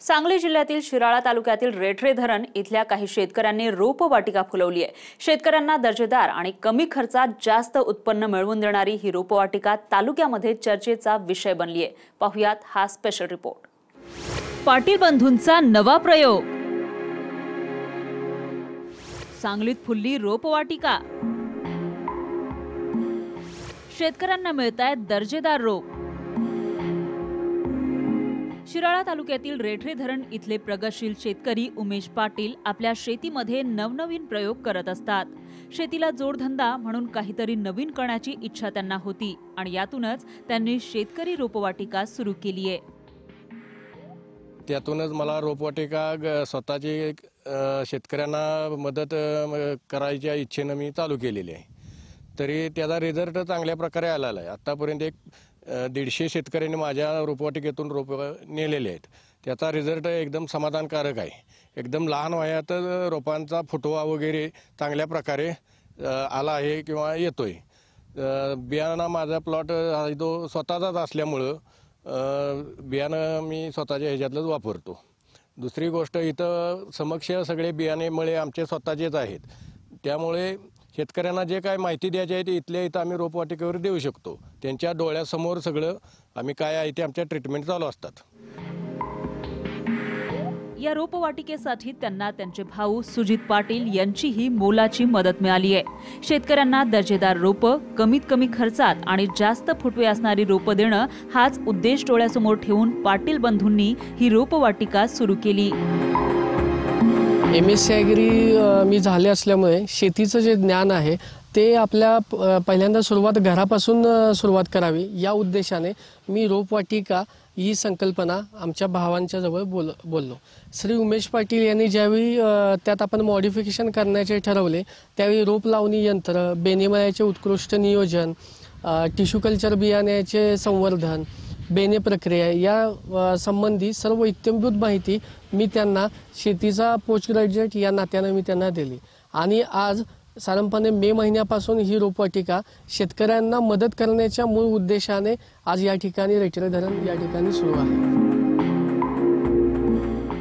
सांगली जिल्ह्यातील शिराळा तालुक्यातील रेठरे धरण इथल्या काही शेतकऱ्यांनी रोपवाटिका फुलवली आहे. शेतकऱ्यांना दर्जेदार आणि कमी खर्चात जास्त उत्पन्न मिळवून देणारी ही रोपवाटिका तालुक्यामध्ये चर्चेचा विषय बनली आहे. पाहुयात हा स्पेशल रिपोर्ट पाटील बंधूंचा नवा प्रयोग. सांगलीत फुलली रोपवाटिका. शेतकऱ्यांना मिळत आहेत दर्जेदार रोप. शिराळा तालुक्यातील रेठरे धरण इथले प्रगतशील शेतकरी उमेश पाटील आपल्या शेतीमध्ये नवनवीन प्रयोग करत असतात. शेतीला जोडधंदा म्हणून काहीतरी नवीन करण्याची इच्छा त्यांना होती आणि यातूनच त्यांनी शेतकरी रोपवाटिका सुरू केली आहे. त्यातूनच मला रोपवाटिका स्वतःची शेतकऱ्यांना मदत करायच्या इच्छेनं मी चालू केलेली आहे. तरी त्याचा रिझल्ट चांगल्या प्रकारे आलेला आहे. आत्तापर्यंत एक दीडशे शेतकऱ्यांनी माझ्या रोपवाटिकेतून रोप नेलेले आहेत. त्याचा रिझल्ट एकदम समाधानकारक आहे. एकदम लहान वयातच रोपांचा फुटवा वगैरे चांगल्या प्रकारे आला आहे किंवा येतो आहे बियाणा माझा प्लॉट हा जो स्वतःचाच असल्यामुळं बियाणं मी स्वतःच्या ह्याच्यातलंच वापरतो. दुसरी गोष्ट इथं समक्ष सगळे बियाणे मळे आमचे स्वतःचेच आहेत. त्यामुळे शेतकऱ्यांना जे काय माहिती द्यायची आहे ते इथल्या इथं आम्ही रोपवाटिकेवर देऊ शकतो. त्यांच्या डोळ्यासमोर सगळं आम्ही काय आहे ते आमच्या ट्रीटमेंट चालू असतात. या रोपवाटिकेसाठी त्यांना त्यांचे भाऊ सुजित पाटील यांचीही मोलाची मदत मिळाली आहे. शेतकऱ्यांना दर्जेदार रोपं कमीत कमी खर्चात आणि जास्त फुटवे असणारी रोपं देणं हाच उद्देश डोळ्यासमोर ठेवून पाटील बंधूंनी ही रोपवाटिका सुरू केली. एम एस सी ॲग्री मी झाले असल्यामुळे शेतीचं जे ज्ञान आहे ते आपल्या पहिल्यांदा सुरुवात घरापासून सुरुवात करावी या उद्देशाने मी रोपवाटिका ही संकल्पना आमच्या भावांच्या जवळ बोल बोललो. श्री उमेश पाटील यांनी ज्यावेळी त्यात आपण मॉडिफिकेशन करण्याचे ठरवले त्यावेळी रोप लावणी यंत्र बेनिमयाचे उत्कृष्ट नियोजन टिश्यू कल्चर बियाण्याचे संवर्धन बेने प्रक्रिया या संबंधी सर्व इत्यंभूत माहिती मी त्यांना शेतीचा पोस्ट ग्रॅज्युएट या नात्यानं मी त्यांना दिली. आणि आज साधारणपणे मे महिन्यापासून ही रोपवाटिका शेतकऱ्यांना मदत करण्याच्या मूळ उद्देशाने आज या ठिकाणी रेटरे धरण या ठिकाणी सुरू आहे.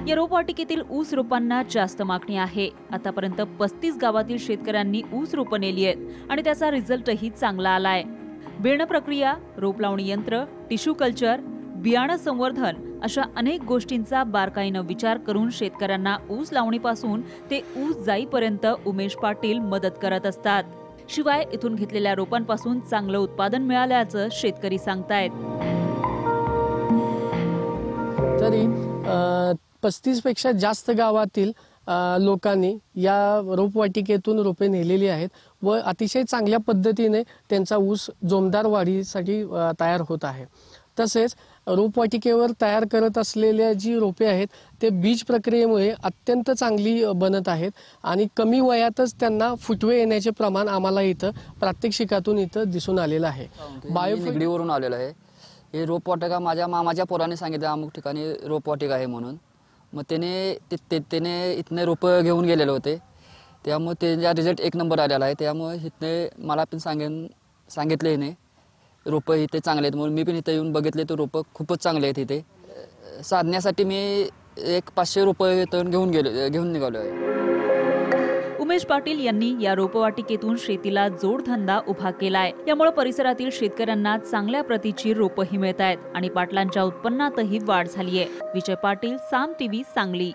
या रोपवाटिकेतील ऊस रोपांना जास्त मागणी आहे. आतापर्यंत पस्तीस गावातील शेतकऱ्यांनी ऊस रोपं नेली आहेत आणि त्याचा रिझल्टही चांगला आलाय. बेण प्रक्रिया रोप लावणी यंत्र टिश्यू कल्चर बियाणं संवर्धन अशा अनेक गोष्टींचा बारकाईनं विचार करून शेतकऱ्यांना ऊस लावणीपासून ते ऊस जाईपर्यंत उमेश पाटील मदत करत असतात. शिवाय इथून घेतलेल्या रोपांपासून चांगलं उत्पादन मिळाल्याचं शेतकरी सांगतायत. तरी पस्तीसपेक्षा जास्त गावातील लोकांनी या रोपवाटिकेतून रोपे नेलेली आहेत व अतिशय चांगल्या पद्धतीने त्यांचा ऊस जोमदार वाढीसाठी तयार होत आहे. तसेच रोपवाटिकेवर तयार करत असलेल्या जी रोपे आहेत ते बीज प्रक्रियेमुळे अत्यंत चांगली बनत आहेत आणि कमी वयातच त्यांना फुटवे येण्याचे प्रमाण आम्हाला इथं प्रात्यक्षिकातून इथं दिसून आलेलं आहे. निगडीवरून आलेलो आहे. हे रोपवाटिका माझ्या मामाच्या पोराने सांगितलं अमुक ठिकाणी रोपवाटिका आहे म्हणून. मग त्याने ते- ते- त्याने इथने रोपं घेऊन गेलेले होते. त्यामुळे त्याचा रिझल्ट एक नंबर आलेला आहे. त्यामुळे इथने मला पण सांगेन सांगितले हिने रोपं इथे चांगले आहेत म्हणून. मी पण इथं येऊन बघितले तर रोपं खूपच चांगले आहेत इथे. साधण्यासाठी मी एक पाचशे रोपं इथून घेऊन गेलो घेऊन निघालो आहे उमेश पाटील यांनी या रोपवाटिकेतून शेतीला जोडधंदा उभा केलाय. यामुळे परिसरातील शेतकऱ्यांना चांगल्या प्रतीची रोपही मिळत आहेत आणि पाटलांच्या उत्पन्नातही वाढ झालीय. विजय पाटील साम टीव्ही सांगली.